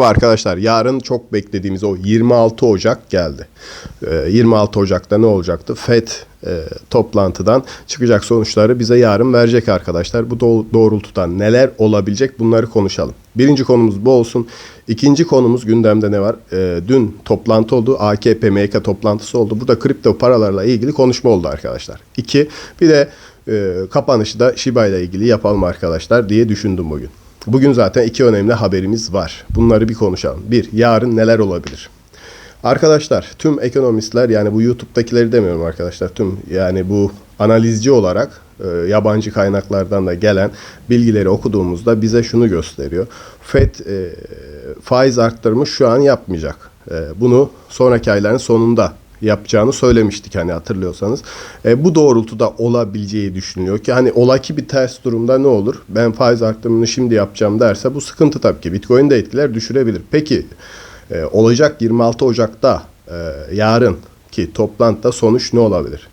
Arkadaşlar yarın çok beklediğimiz o 26 Ocak geldi. Ee, 26 Ocak'ta ne olacaktı? FED e, toplantıdan çıkacak sonuçları bize yarın verecek arkadaşlar. Bu doğ- doğrultuda neler olabilecek bunları konuşalım. Birinci konumuz bu olsun. İkinci konumuz gündemde ne var? Ee, dün toplantı oldu. AKP MYK toplantısı oldu. Burada kripto paralarla ilgili konuşma oldu arkadaşlar. İki, bir de e, kapanışı da Shiba ile ilgili yapalım arkadaşlar diye düşündüm bugün. Bugün zaten iki önemli haberimiz var. Bunları bir konuşalım. Bir, yarın neler olabilir? Arkadaşlar tüm ekonomistler yani bu YouTube'dakileri demiyorum arkadaşlar. Tüm yani bu analizci olarak e, yabancı kaynaklardan da gelen bilgileri okuduğumuzda bize şunu gösteriyor. FED e, faiz arttırımı şu an yapmayacak. E, bunu sonraki ayların sonunda yapacağını söylemiştik hani hatırlıyorsanız. E, bu doğrultuda olabileceği düşünülüyor ki hani ola ki bir ters durumda ne olur? Ben faiz arttırımını şimdi yapacağım derse bu sıkıntı tabii ki. Bitcoin de etkiler düşürebilir. Peki e, olacak 26 Ocak'ta e, yarın ki toplantıda sonuç ne olabilir?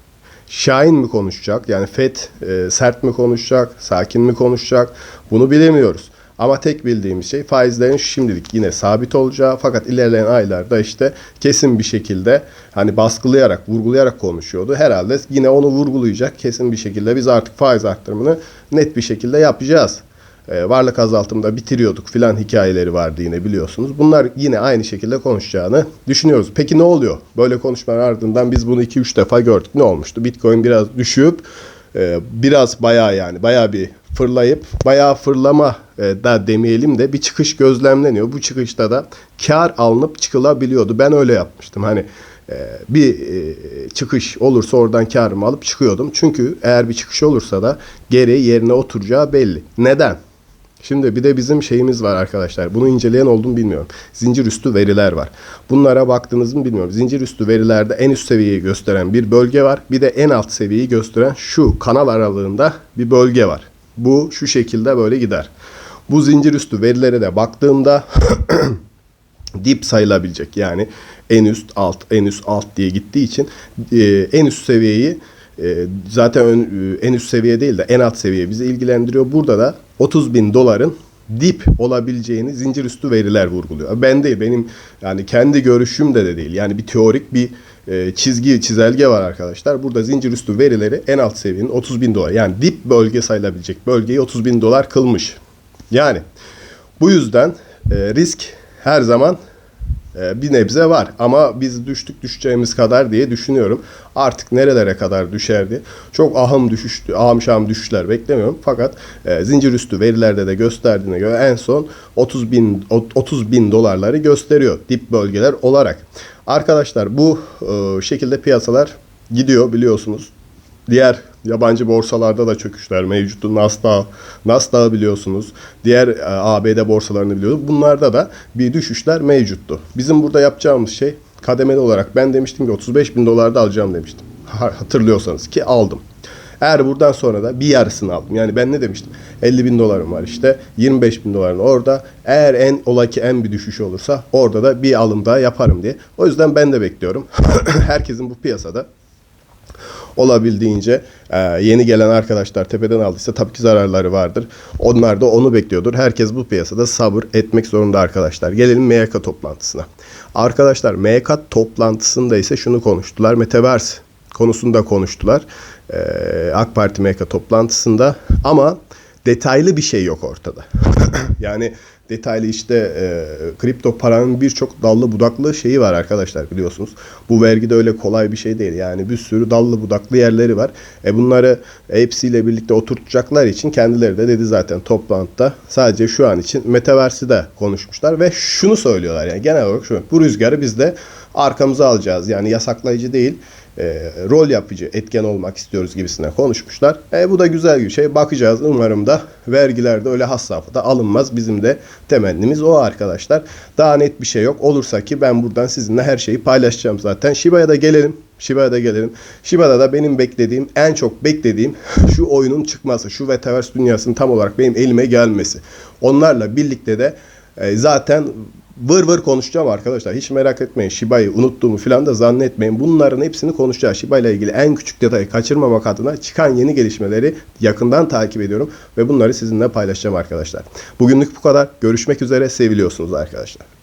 Şahin mi konuşacak? Yani FED e, sert mi konuşacak? Sakin mi konuşacak? Bunu bilemiyoruz. Ama tek bildiğimiz şey faizlerin şimdilik yine sabit olacağı fakat ilerleyen aylarda işte kesin bir şekilde hani baskılayarak, vurgulayarak konuşuyordu. Herhalde yine onu vurgulayacak kesin bir şekilde biz artık faiz arttırımını net bir şekilde yapacağız. Ee, varlık azaltımda bitiriyorduk filan hikayeleri vardı yine biliyorsunuz. Bunlar yine aynı şekilde konuşacağını düşünüyoruz. Peki ne oluyor? Böyle konuşmalar ardından biz bunu 2-3 defa gördük. Ne olmuştu? Bitcoin biraz düşüp e, biraz bayağı yani bayağı bir fırlayıp bayağı fırlama e, da demeyelim de bir çıkış gözlemleniyor. Bu çıkışta da kar alınıp çıkılabiliyordu. Ben öyle yapmıştım. Hani e, bir e, çıkış olursa oradan karımı alıp çıkıyordum. Çünkü eğer bir çıkış olursa da geri yerine oturacağı belli. Neden? Şimdi bir de bizim şeyimiz var arkadaşlar. Bunu inceleyen oldum bilmiyorum. Zincir üstü veriler var. Bunlara baktınız mı bilmiyorum. Zincir üstü verilerde en üst seviyeyi gösteren bir bölge var. Bir de en alt seviyeyi gösteren şu kanal aralığında bir bölge var. Bu şu şekilde böyle gider. Bu zincir üstü verilere de baktığımda dip sayılabilecek. Yani en üst alt en üst alt diye gittiği için e, en üst seviyeyi e, zaten ön, e, en üst seviye değil de en alt seviye bizi ilgilendiriyor. Burada da 30 bin doların dip olabileceğini zincir üstü veriler vurguluyor. Ben değil benim yani kendi görüşüm de de değil. Yani bir teorik bir e, çizgi çizelge var arkadaşlar. Burada zincir üstü verileri en alt seviyenin 30 bin dolar yani dip bölge sayılabilecek bölgeyi 30 bin dolar kılmış. Yani bu yüzden e, risk her zaman bir nebze var ama biz düştük düşeceğimiz kadar diye düşünüyorum. Artık nerelere kadar düşerdi? Çok ahım düşüştü, ahım şahım düşüşler beklemiyorum. Fakat e, zincir üstü verilerde de gösterdiğine göre en son 30 bin 30 bin dolarları gösteriyor dip bölgeler olarak. Arkadaşlar bu e, şekilde piyasalar gidiyor biliyorsunuz. Diğer yabancı borsalarda da çöküşler mevcuttu. Nasdaq, Nasdaq'ı biliyorsunuz. Diğer e, ABD borsalarını biliyoruz. Bunlarda da bir düşüşler mevcuttu. Bizim burada yapacağımız şey kademeli olarak ben demiştim ki 35 bin dolarda alacağım demiştim. Ha- Hatırlıyorsanız ki aldım. Eğer buradan sonra da bir yarısını aldım. Yani ben ne demiştim? 50 bin dolarım var işte. 25 bin doların orada. Eğer en ola ki en bir düşüş olursa orada da bir alım daha yaparım diye. O yüzden ben de bekliyorum. Herkesin bu piyasada olabildiğince e, yeni gelen arkadaşlar tepeden aldıysa tabii ki zararları vardır. Onlar da onu bekliyordur. Herkes bu piyasada sabır etmek zorunda arkadaşlar. Gelelim MYK toplantısına. Arkadaşlar MYK toplantısında ise şunu konuştular. Metaverse konusunda konuştular. E, AK Parti MYK toplantısında ama detaylı bir şey yok ortada. yani detaylı işte e, kripto paranın birçok dallı budaklı şeyi var arkadaşlar biliyorsunuz. Bu vergi de öyle kolay bir şey değil. Yani bir sürü dallı budaklı yerleri var. E bunları hepsiyle birlikte oturtacaklar için kendileri de dedi zaten toplantıda sadece şu an için Metaverse'i de konuşmuşlar ve şunu söylüyorlar yani genel olarak şu bu rüzgarı biz de arkamıza alacağız. Yani yasaklayıcı değil e, rol yapıcı etken olmak istiyoruz gibisine konuşmuşlar. E, bu da güzel bir şey. Bakacağız. Umarım da vergilerde öyle has safhada alınmaz. Bizim de temennimiz o arkadaşlar. Daha net bir şey yok. Olursa ki ben buradan sizinle her şeyi paylaşacağım zaten. Shiba'ya da gelelim. Shiba'ya da gelelim. Shiba'da da benim beklediğim, en çok beklediğim şu oyunun çıkması. Şu Metaverse dünyasının tam olarak benim elime gelmesi. Onlarla birlikte de E, zaten vır vır konuşacağım arkadaşlar. Hiç merak etmeyin. Shiba'yı unuttuğumu falan da zannetmeyin. Bunların hepsini konuşacağız. Shiba ile ilgili en küçük detayı kaçırmamak adına çıkan yeni gelişmeleri yakından takip ediyorum. Ve bunları sizinle paylaşacağım arkadaşlar. Bugünlük bu kadar. Görüşmek üzere. Seviliyorsunuz arkadaşlar.